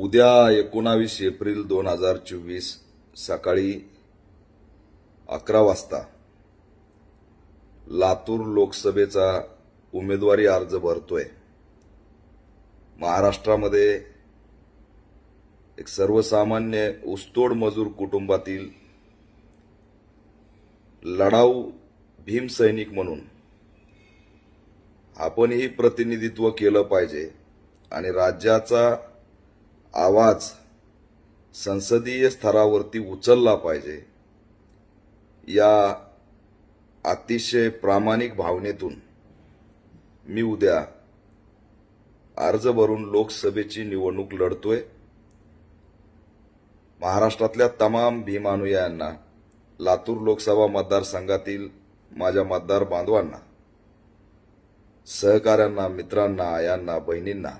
उद्या एकोणावीस एप्रिल दोन हजार चोवीस सकाळी अकरा वाजता लातूर लोकसभेचा उमेदवारी अर्ज भरतोय. महाराष्ट्रामध्ये एक सर्वसामान्य उस्तोड मजूर कुटुंबातील लढाऊ भीमसैनिक म्हणून आपणही प्रतिनिधित्व केलं पाहिजे आणि राज्याचा आवाज संसदीय स्तरावरती उचलला पाहिजे. या अतिशय प्रामाणिक भावनेतून मी उद्या अर्ज भरून लोकसभेची निवडणूक लढतोय. महाराष्ट्रातल्या तमाम भीमानुयायांना लातूर लोकसभा मतदारसंघातील माझ्या मतदार बांधवांना सहकाऱ्यांना मित्रांना आयांना बहिणींना